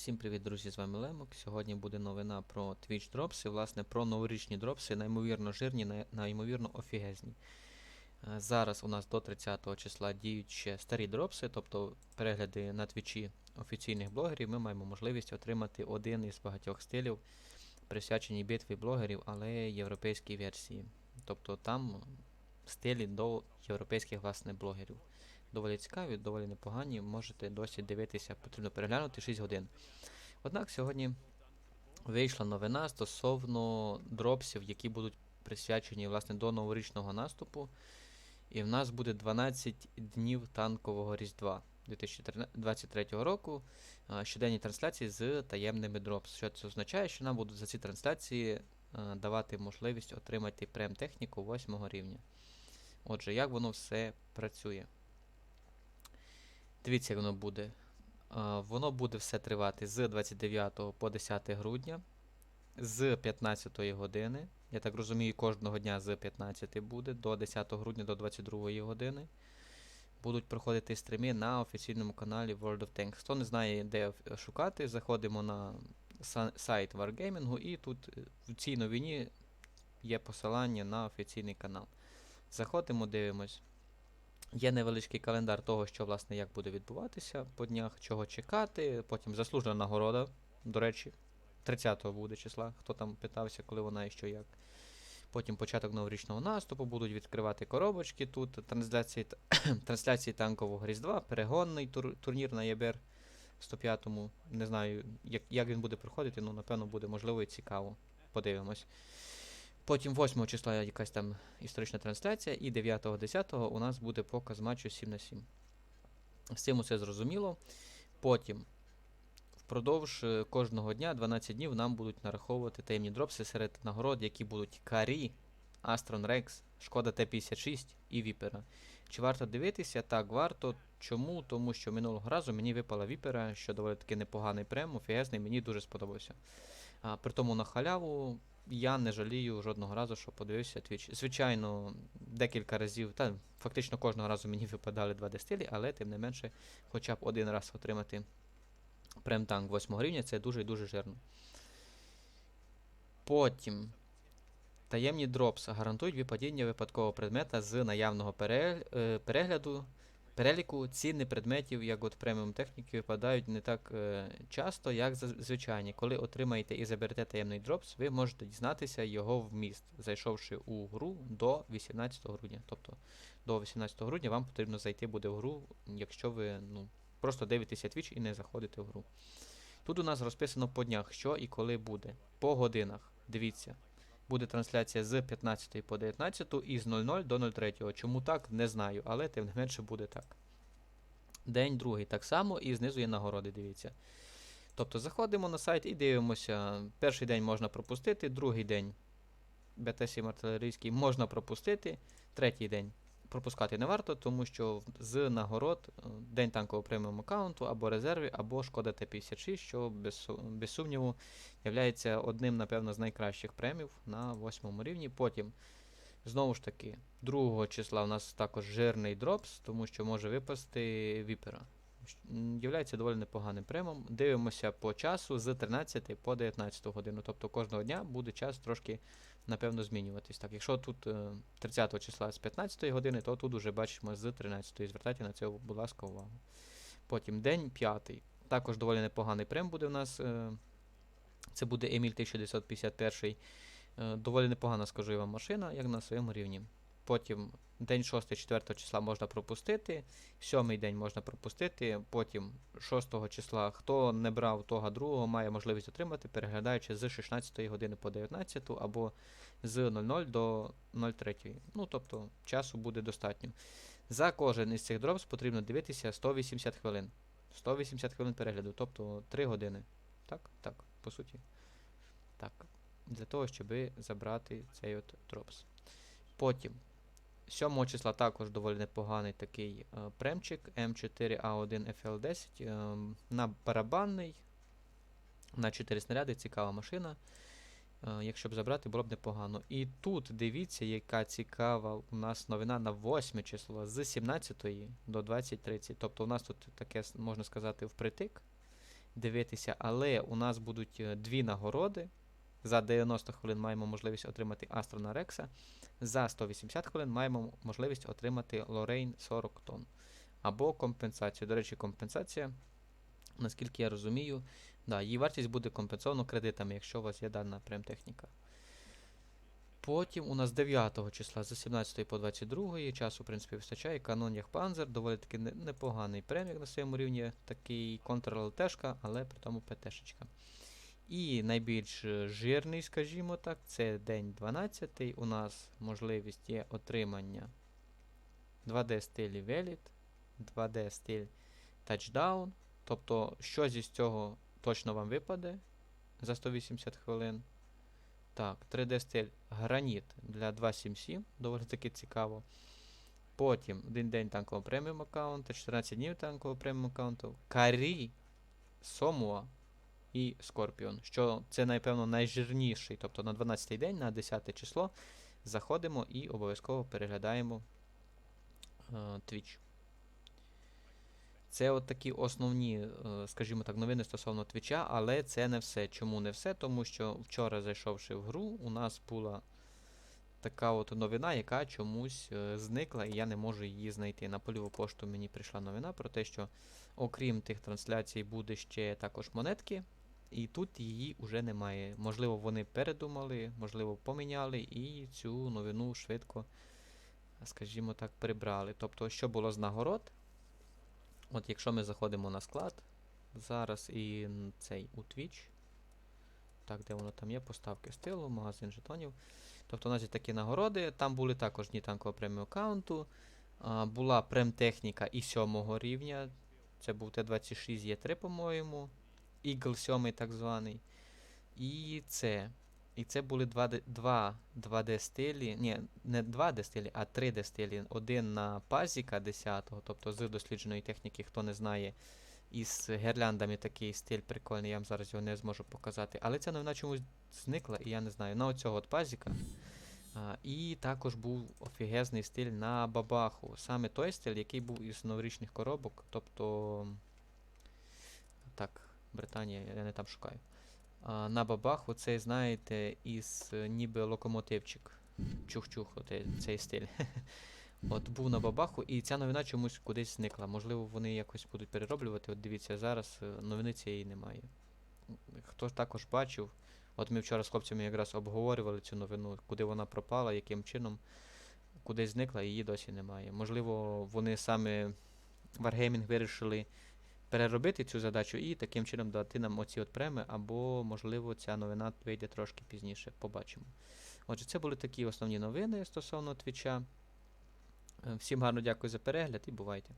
Всім привіт, друзі! З вами Лемок. Сьогодні буде новина про Twitch дропси, власне, про новорічні дропси, неймовірно жирні, неймовірно офігезні. Е, Зараз у нас до 30 числа діють ще старі дропси, тобто перегляди на твічі офіційних блогерів. Ми маємо можливість отримати один із багатьох стилів, присвячені битві блогерів, але європейській версії. Тобто там стилі до європейських власне блогерів. Доволі цікаві, доволі непогані. Можете досі дивитися, потрібно переглянути 6 годин. Однак сьогодні вийшла новина стосовно дропсів, які будуть присвячені власне до новорічного наступу. І в нас буде 12 днів танкового Різдва 2023 року. Щоденні трансляції з таємними дропс. Що це означає, що нам будуть за ці трансляції давати можливість отримати прем-техніку 8 рівня. Отже, як воно все працює? Дивіться, як воно буде. Воно буде все тривати з 29 по 10 грудня, з 15 години. Я так розумію, кожного дня з 15 буде, до 10 грудня до 22 години. Будуть проходити стріми на офіційному каналі World of Tanks. Хто не знає, де шукати, заходимо на сайт Wargaming і тут е, в цій новині є посилання на офіційний канал. Заходимо, дивимось. Є невеличкий календар того, що власне як буде відбуватися по днях, чого чекати. Потім заслужена нагорода, до речі, 30-го буде числа, хто там питався, коли вона і що як. Потім початок новорічного наступу, будуть відкривати коробочки тут, трансляції, трансляції танкового Різдва, перегонний тур, турнір на ЄБР 105-му. Не знаю, як, як він буде проходити, ну напевно буде можливо і цікаво. Подивимось. Потім 8 числа якась там історична трансляція, і 9-10 у нас буде показ матчу 7 на 7. З цим усе зрозуміло. Потім впродовж е, кожного дня, 12 днів, нам будуть нараховувати таємні дропси серед нагород, які будуть Карі, Aston Rex, Шкода Т-56 і Віпера. Чи варто дивитися? Так, варто. Чому? Тому що минулого разу мені випала Віпера, що доволі таки непоганий прем, офігезний, мені дуже сподобався. А, при тому на халяву я не жалію жодного разу, що подивився Twitch. Звичайно, декілька разів, та фактично кожного разу мені випадали 2D стилі, але тим не менше, хоча б один раз отримати прем-танк 8 рівня, це дуже і дуже жирно. Потім. Таємні дропс гарантують випадіння випадкового предмета з наявного е, перегляду. Переліку ціни предметів, як от преміум техніки, випадають не так е, часто, як звичайні. Коли отримаєте і заберете таємний дропс, ви можете дізнатися його вміст, зайшовши у гру до 18 грудня. Тобто до 18 грудня вам потрібно зайти буде в гру, якщо ви ну, просто дивитеся Twitch і не заходите в гру. Тут у нас розписано по днях, що і коли буде. По годинах. Дивіться. Буде трансляція з 15 по 19 і з 00 до 03. Чому так, не знаю, але тим не менше буде так. День другий так само, і знизу є нагороди, дивіться. Тобто заходимо на сайт і дивимося. Перший день можна пропустити, другий день БТ-7 артилерійський можна пропустити, третій день пропускати не варто, тому що з нагород е, день танкового преміум аккаунту або резерві, або шкода Т-56, що без, сумніву є одним, напевно, з найкращих премів на восьмому рівні. Потім, знову ж таки, 2 числа у нас також жирний дропс, тому що може випасти віпера. Являється доволі непоганим премом. Дивимося по часу з 13 по 19 годину. Тобто кожного дня буде час трошки, напевно, змінюватись. Так, якщо тут е, 30 числа з 15 години, то тут уже бачимо з 13. Звертайте на це, будь ласка, увагу. Потім день 5. Також доволі непоганий прем буде у нас. е, Це буде Еміль 1951. Е, Доволі непогана, скажу я вам, машина, як на своєму рівні. Потім день 6 4 числа можна пропустити, 7 день можна пропустити, потім 6 числа, хто не брав того другого, має можливість отримати, переглядаючи з 16 години по 19 або з 00 до 03. Ну, тобто часу буде достатньо. За кожен із цих дропс потрібно дивитися 180 хвилин. 180 хвилин перегляду, тобто 3 години. Так, так, по суті. Так. Для того, щоб забрати цей от дропс. Потім. 7 числа також доволі непоганий такий е, премчик М4А1 FL10 е, на барабанний. На 4 снаряди, цікава машина. Е, якщо б забрати, було б непогано. І тут дивіться, яка цікава у нас новина на 8 число з 17 до 20.30. Тобто у нас тут таке, можна сказати, впритик. дивитися, але у нас будуть дві нагороди. За 90 хвилин маємо можливість отримати Астрона Рекса. За 180 хвилин маємо можливість отримати Лорейн 40 тонн. Або компенсацію. До речі, компенсація, наскільки я розумію, да, її вартість буде компенсована кредитами, якщо у вас є дана прем-техніка. Потім у нас 9 числа з 17 по 22 часу, в принципі, вистачає. Канон Яхпанзер, доволі таки не- непоганий премік на своєму рівні, такий контр-ЛТшка, але при тому ПТшечка. І найбільш е, жирний, скажімо так, це день 12. У нас можливість є отримання 2D стилі Веліт, 2D стиль Touchdown. Тобто, що зі цього точно вам випаде за 180 хвилин. Так, 3D стиль Граніт для 277, доволі таки цікаво. Потім один день танкового преміум аккаунту, 14 днів танкового преміум аккаунту. Карі, Сомуа і Скорпіон. Що це, напевно, найжирніший. Тобто на 12-й день, на 10 число, заходимо і обов'язково переглядаємо е, Twitch. Це от такі основні, е, скажімо так, новини стосовно Твіча, але це не все. Чому не все? Тому що вчора, зайшовши в гру, у нас була така от новина, яка чомусь е, зникла, і я не можу її знайти. На польову пошту мені прийшла новина про те, що окрім тих трансляцій буде ще також монетки, і тут її вже немає. Можливо, вони передумали, можливо, поміняли, і цю новину швидко, скажімо так, прибрали. Тобто, що було з нагород? От якщо ми заходимо на склад, зараз і цей у Twitch. Так, де воно там є? Поставки стилу, магазин жетонів. Тобто у нас є такі нагороди. Там були також дні танкового преміум аккаунту. Була премтехніка і 7 рівня. Це був Т-26 Є3, по-моєму. Eagle 7 так званий. І це. І це були 2D, 2 2D стилі. Ні, не 2D стилі, а 3D стилі. Один на пазіка 10-го, тобто з дослідженої техніки, хто не знає, із гірляндами такий стиль прикольний, я вам зараз його не зможу показати. Але ця новина чомусь зникла, і я не знаю. На оцього от пазіка. А, і також був офігезний стиль на бабаху. Саме той стиль, який був із новорічних коробок. Тобто. Так, Британія, я не там шукаю. А, на бабаху цей, знаєте, із е, ніби локомотивчик. Чух-чух, цей стиль. От був на бабаху, і ця новина чомусь кудись зникла. Можливо, вони якось будуть перероблювати. От дивіться, зараз е, новини цієї немає. Хто також бачив, от ми вчора з хлопцями якраз обговорювали цю новину, куди вона пропала, яким чином, кудись зникла, її досі немає. Можливо, вони саме Wargaming вирішили переробити цю задачу і таким чином дати нам оці от преми, або, можливо, ця новина вийде трошки пізніше. Побачимо. Отже, це були такі основні новини стосовно твіча. Е, Всім гарно дякую за перегляд і бувайте.